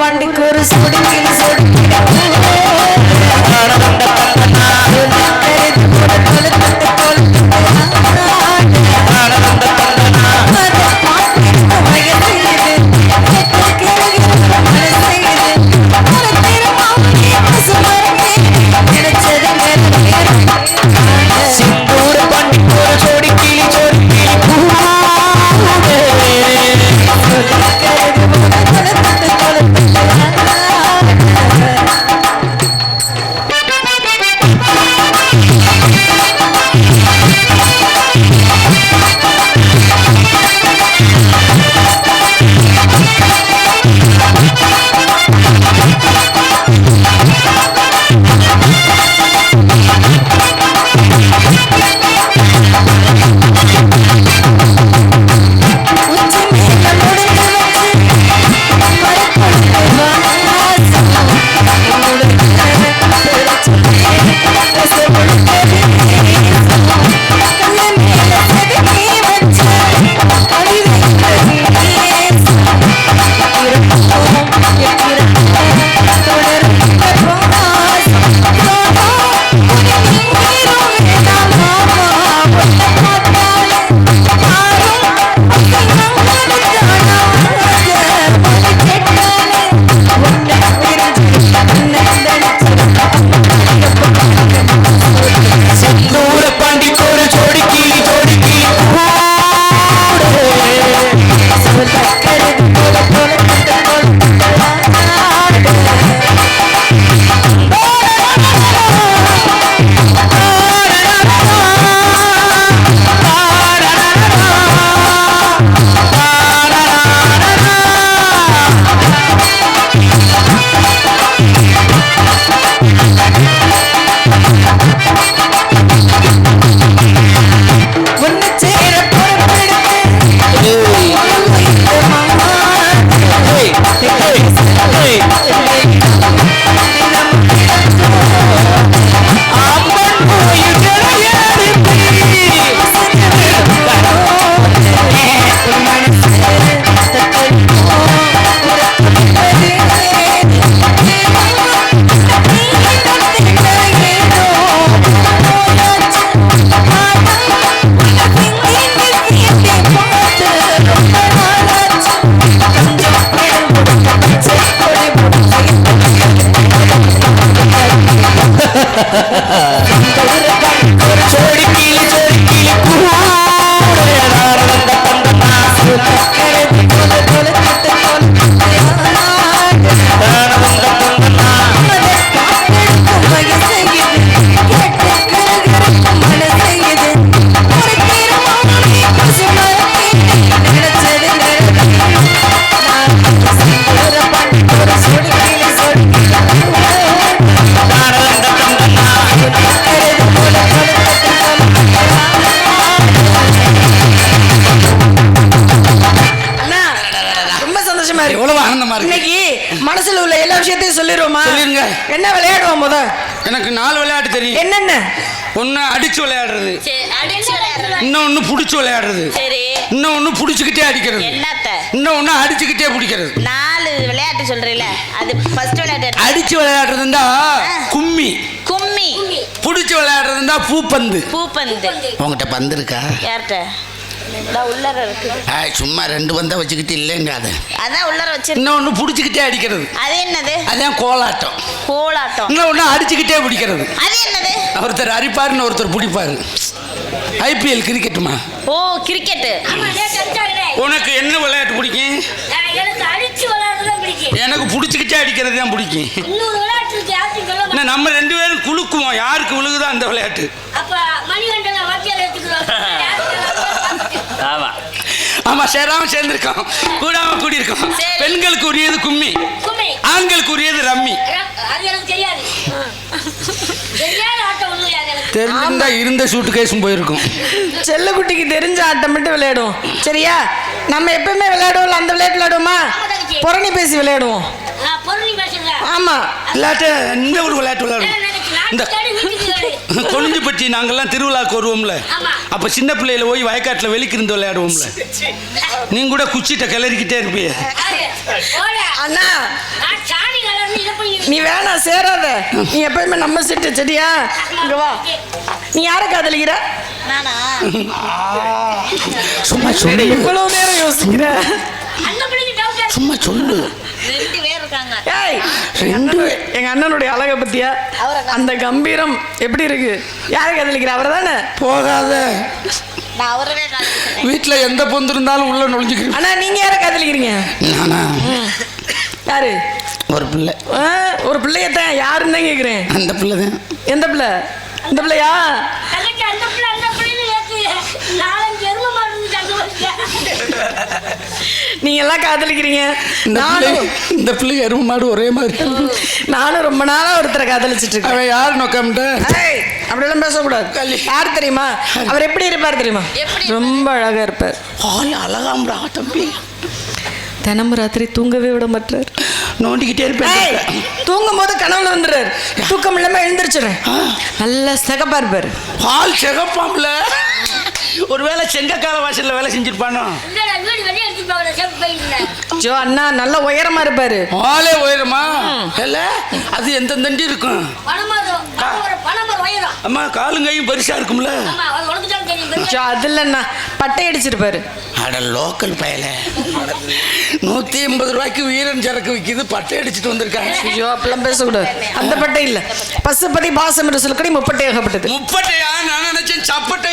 பாண்டிக்கு ஒரு சுடுக்கில் சுடுக்கில் தவிர சொல்லிடுவோமா சொல்லிருங்க. என்ன விளையாடுவோம் முத? எனக்கு நாலு விளையாட்டு தெரியும். என்னென்ன? ஒன்னு அடிச்சு விளையாடுறது. சரி, அடிச்சு விளையாடுறது. இன்னொன்னு புடிச்சு விளையாடுறது. சரி. இன்னொன்னு புடிச்சுக்கிட்டே அடிக்கிறது. என்னத்த? இன்னொன்னு அடிச்சுக்கிட்டே பிடிக்கிறது. நாலு விளையாட்டு சொல்றீல அது ஃபர்ஸ்ட் விளையாட்டு அடிச்சு விளையாடுறதுண்டா கும்மி. கும்மி. புடிச்சு விளையாடுறதுண்டா பூப்பந்து. பூப்பந்து. உங்ககிட்ட பந்து இருக்கா? யார்கிட்ட? சும்மா ரெண்டு பந்தா வச்சுக்கிட்டு இல்லைங்க அது அதான் உள்ளர வச்சிரு இன்னொன்னு புடிச்சுக்கிட்டே அடிக்கிறது. அது என்னது? அதான் கோலாட்டம். கோலாட்டம். இன்னொன்னு அடிச்சுக்கிட்டே பிடிக்கிறது. அது என்னது? ஒருத்தர் அரிப்பாருன்னு ஒருத்தர் பிடிப்பாரு. ஐபிஎல் கிரிக்கெட்டுமா? ஓ கிரிக்கெட் உனக்கு என்ன விளையாட்டு பிடிக்கும்? எனக்கு அடிச்சு விளையாடுறது பிடிக்கும். எனக்கு பிடிச்சிக்கிட்டே அடிக்கிறது தான் பிடிக்கும் நம்ம ரெண்டு பேரும் குலுக்குவோம். யாருக்கு விழுகுதோ அந்த விளையாட்டு. ஆமா. ஆமா சேராம சேர்ந்திருக்கோம். கூடாம கூடியிருக்கோம். பெண்களுக்கு உரியது கும்மி. ஆண்களுக்கு உரியது ரம்மி. தெரிஞ்சிருந்தா இருந்த சூட்டு கேஸும் போயிருக்கும். செல்லக்குட்டிக்கு தெரிஞ்ச ஆட்டம் மட்டும் விளையாடுவோம். சரியா? நம்ம எப்பவுமே விளையாடுவோம்ல அந்த விளையாட்டு விளையாடுவோமா? புறணி பேசி விளையாடுவோம். ஆமா. இல்லாட்ட இந்த ஒரு விளையாட்டு விளையாடும் இந்த கொழிஞ்சு பற்றி நாங்கெல்லாம் திருவிழாக்கு வருவோம்ல. அப்ப சின்ன பிள்ளையில போய் வயக்காட்டுல வெளிக்கிருந்து விளையாடுவோம்ல. நீங்க கூட குச்சிட்ட கிளறிக்கிட்டே இருப்பீங்க அண்ணா. நீ வேணாம் சேராத. நீ எப்பயுமே நம்ம செட்டு சரியா? இங்க வா. நீ யாரை காதலிக்கிற? நானா? சும்மா சொல்லு. இவ்வளவு நேரம் யோசிக்கிற? சும்மா சொல்லு. இருக்காங்க. ஏய் அண்ணனு- எங்க அண்ணனுடைய அழகை பத்தியா? அவரை அந்த கம்பீரம் எப்படி இருக்கு? யாரை காதலிக்கிற? அவர் தானே போகாத. நான் அவரவே காதலிக்கிறேன். வீட்டுல எந்த பொந்து இருந்தாலும் உள்ள நுழைஞ்சுக்கிறேன் அண்ணா நீங்க யாரை காதலிக்கிறீங்க? நானா? யாரு? ஒரு பிள்ளை. ஆ, ஒரு பிள்ளையத்தான். யாருன்னு தான் கேக்குறேன். அந்த பிள்ளை தான். எந்த பிள்ளை? இந்த பிள்ளையா தங்கச்சி அந்த பிள்ளை அந்த பிள்ளைன்னு ஏத்துங்க நாலஞ்சு எருமை மாடு இருந்து தங்க நீங்க எல்லாம் காதலிக்கிறீங்க நானும் இந்த பிள்ளை எருமை மாடு ஒரே மாதிரி நானும் ரொம்ப நாளா ஒருத்தரை காதலிச்சிட்டு இருக்கேன். அவன் யார் நோக்கம்ட்ட? ஏய், அப்படியெல்லாம் பேசக்கூடாது. யார் தெரியுமா? அவர் எப்படி இருப்பார் தெரியுமா? ரொம்ப அழகா இருப்பார். ஆள் அழகாம்டா தம்பி. தினமும் ராத்திரி தூங்கவே விட மாட்டார். நோண்டிக்கிட்டே இருப்பேன். தூங்கும் போது கனவுல வந்துடுறாரு. தூக்கம் இல்லாம எழுந்திரிச்சிடுறேன். நல்லா சிகப்பா இருப்பார். ஆள் சிகப்பாம்ல. ஒருவேளை செங்கக்கால வாசல்ல வேலை செஞ்சிருப்பானோ? இந்த வீடு வெளியே எடுத்து போகிற செப்பு போயிருந்தேன் ஜோ அண்ணா நல்ல உயரமா இருப்பாரு. ஆளே உயரமா? இல்ல அது எந்த தண்டி இருக்கும்? அம்மா காலும் கையும் பெருசா இருக்கும்ல? ஆமா அது உனக்கு தான் தெரியும் பெரிய ஜோ அது இல்லைண்ணா பட்டை அடிச்சிருப்பாரு அட லோக்கல் பயல. நூத்தி எண்பது ரூபாய்க்கு வீரன் சரக்கு விற்கிது பட்டை அடிச்சுட்டு வந்திருக்காங்க. ஐயோ அப்பெல்லாம் பேசக்கூடாது. அந்த பட்டை இல்ல. பசுபதி பாசம் என்று சொல்லக்கூடி முப்பட்டை ஏகப்பட்டது. முப்பட்டையா? நான் நினைச்சேன் சப்பட்டை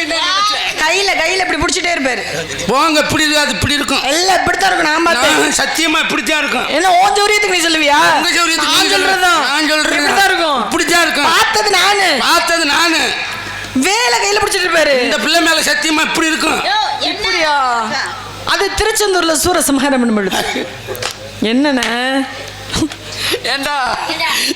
கையில கையில இப்படி பிடிச்சிட்டே இருப்பாரு. போங்க இப்படி அது இப்படி இருக்கும். எல்லாம் இப்படித்தான் இருக்கும் நான் பார்த்தேன். சத்தியமா இப்படித்தான் இருக்கும். என்ன ஓன் சௌரியத்துக்கு நீ சொல்லுவியா? உங்க சௌரியத்துக்கு நான். சொல்றதுதான். நான் சொல்றேன். இப்படித்தான் இருக்கும். இப்படித்தான் இருக்கும். பார்த்தது நானு. பார்த்தது நானு. வேலை கையில பிடிச்சிட்டு இருப்பாரு. இந்த பிள்ளை மேல சத்தியமா இப்படி இருக்கும்? இப்படியா? அது திருச்செந்தூர்ல சூரசம்ஹாரம் பண்ணும்பொழுது என்னண்ணே? ஏண்டா?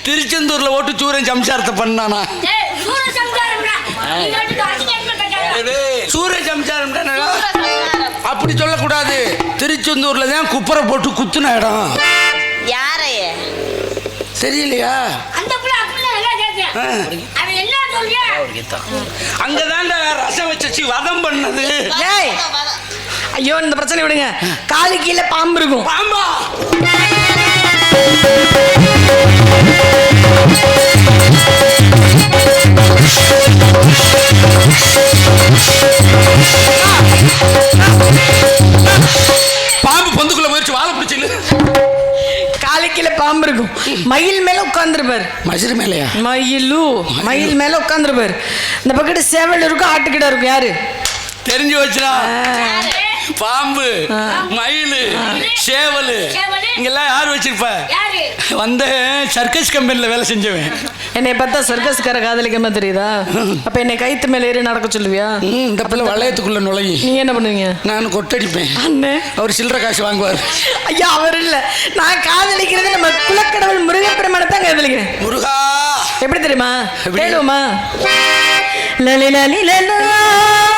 திருச்செந்தூர்ல ஓட்டு சூரன் சம்சாரத்தை பண்ணானா? ஏய் சூர சம்சாரம்டா நீ வந்து அசிங்கமா கட்டாத சூரன் சம்சாரம் அப்படி சொல்லக்கூடாது. திருச்செந்தூர்ல தான் குப்பரை போட்டு குத்துன இடம். யாரையே தெரியலையா அங்கதான்டா ரசம் வச்சு வதம் பண்ணது. ஐயோ இந்த பிரச்சனை விடுங்க. காலு கீழே பாம்பு இருக்கும். பாம்பா. பாம்பு பாம்பு இருக்கும் மயில் மேல உட்கார்ந்துருப்பாரு. மசிறு மேலையா? மயிலு. மயில். மேல உட்கார்ந்துருப்பாரு. இந்த பக்கத்து சேவல் இருக்கும் ஆட்டுக்கிட்ட இருக்கும் யாரு? தெரிஞ்சு வச்சுடா. பாம்பு மயிலு சேவலு. இங்கெல்லாம் யார் வச்சிருப்ப? வந்த சர்க்கஸ் கம்பெனில வேலை செஞ்சவன். என்னை பார்த்தா சர்க்கஸ்கார காதலிக்காம தெரியுதா? அப்ப என்னை கைத்து மேல ஏறி நடக்க சொல்லுவியா? இந்த பிள்ளை வளையத்துக்குள்ள நுழையி. நீங்க என்ன பண்ணுவீங்க? நான் கொட்டடிப்பேன். அண்ணே. அவர் சில்லற காசு வாங்குவார். ஐயா அவர் இல்ல. நான் காதலிக்கிறது நம்ம குலக்கடவுள் முருகப்பெருமானை தான் காதலிக்கிறேன். முருகா. எப்படி தெரியுமா? லலி லலி லலா. லலி.